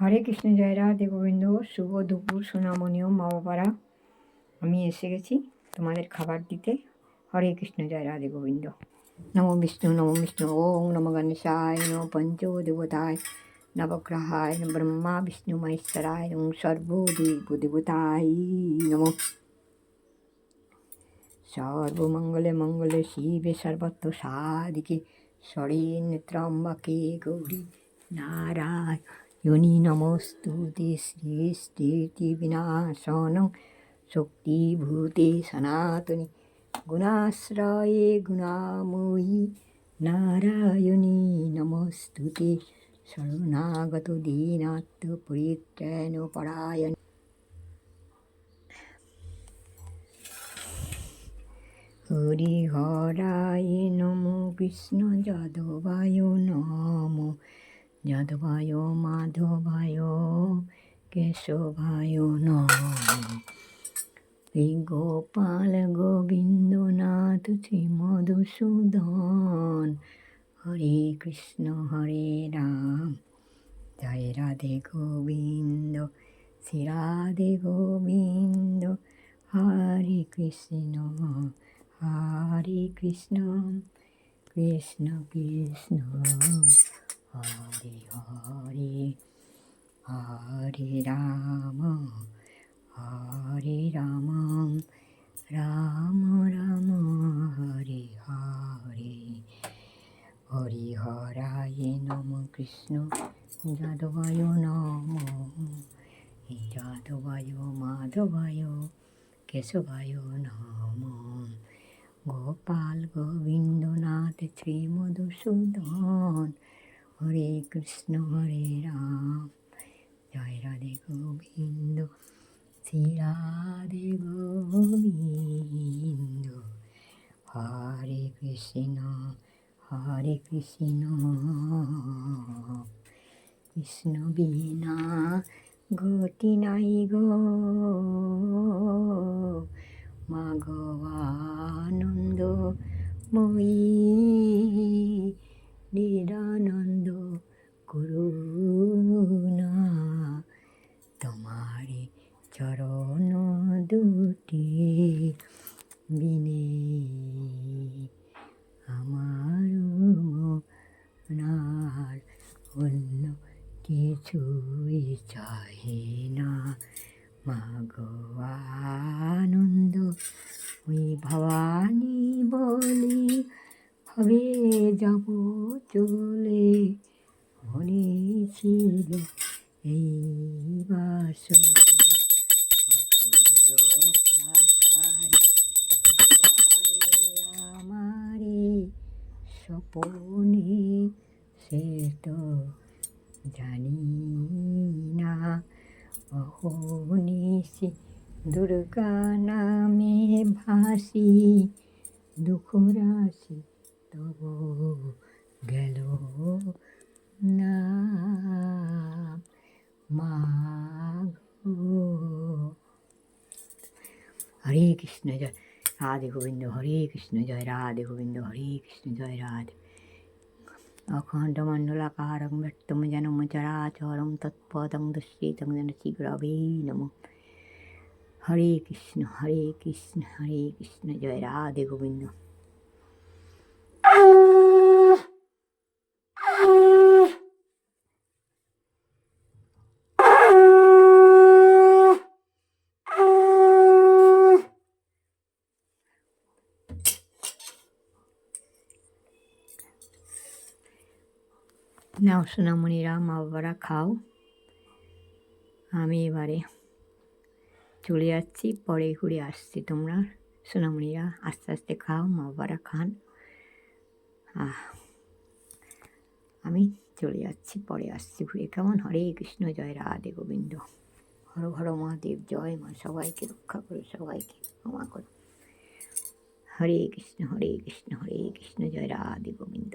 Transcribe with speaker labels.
Speaker 1: হরে কৃষ্ণ জয় রাধে গোবিন্দ, শুভ দুপুর সোনামণিও মা বাবারা। আমি এসে গেছি তোমাদের খাবার দিতে। হরে কৃষ্ণ জয় রাধে গোবিন্দ। নম বিষ্ণু নম বিষ্ণু, ওং নম গণেশায় নম পঞ্চো দেবতায় নবগ্রহায় ব্রহ্মা বিষ্ণু মহেশ্বরায় নম সর্বদেব দেবতায় নম। সর্বমঙ্গলে মঙ্গলে শিবে সর্বত্র সাদিকে শরীর ত্রম্বকে গৌরী নারায়ণী নমস্তুতে সৃষ্টি বিনাশনং শক্তিভূতে সনাতনী গুণাশ্রয়ে গুণাময়ী নারায়ণী নমস্তুতে শরণাগত দীনাত্ম পরিত্রাণ পরায়ণ হরি হরায় নম কৃষ্ণ যাদবায় নম যাদবায় মাধবায় কেশবায় নম গোপাল গোবিন্দনাথ শ্রী মধুসূদন হরে কৃষ্ণ হরে রাম জয় রাধে গোবিন্দ শ্রী রাধে গোবিন্দ হরে কৃষ্ণ হরে কৃষ্ণ কৃষ্ণ কৃষ্ণ হরে রাম হরে রাম রাম রাম, হরে হরে। হরি হরায় নম কৃষ্ণ, যাদবায় নম। যাদবায়, মাধবায়, কেশবায় নম। গোপাল গোবিন্দনাথ শ্রী মধুসূদন হরে কৃষ্ণ, হরে রাম। জয় রাধে গোবিন্দ শ্রী রাধে গোবিন্দ হরে কৃষ্ণ হরে কৃষ্ণ। কৃষ্ণ বিনা গতি নাই গো। মাঘবানন্দ মই নিরানন্দ করুণা কিছুই চাই না। মাগো ওই ভবানী বলি হবে যাব চলে। মনেছিল এই বাসনা আমারে স্বপনে সে তো জানি না অহনিশি দুর্গা নামে ভাসি দুঃখ রাশি তব গেল না মাগো হরে কৃষ্ণ জয় রাধে গোবিন্দ হরে কৃষ্ণ জয় রাধে গোবিন্দ হরে কৃষ্ণ জয় রাধে ব্যক্তম জনম চরাচরং তৎপদং দৃশ্যেতং যেন শীঘ্রবে নম হরে কৃষ্ণ হরে কৃষ্ণ হরে কৃষ্ণ জয় রাধে গোবিন্দ নাও, সোনামণিরা মা বাবারা খাও। আমি এবারে চলে যাচ্ছি, পরে ঘুরে আসছি তোমরা। সোনামণিরা, আস্তে আস্তে খাও মা বাবারা খান। আহ, আমি চলে যাচ্ছি, পরে আসছি ঘুরে। কেমন? হরে কৃষ্ণ, জয় রাধে গোবিন্দ। হর হর মহাদেব, জয় মা, সবাইকে রক্ষা করো, সবাইকে ক্ষমা করো। হরে কৃষ্ণ হরে কৃষ্ণ হরে কৃষ্ণ, জয় রাধে গোবিন্দ।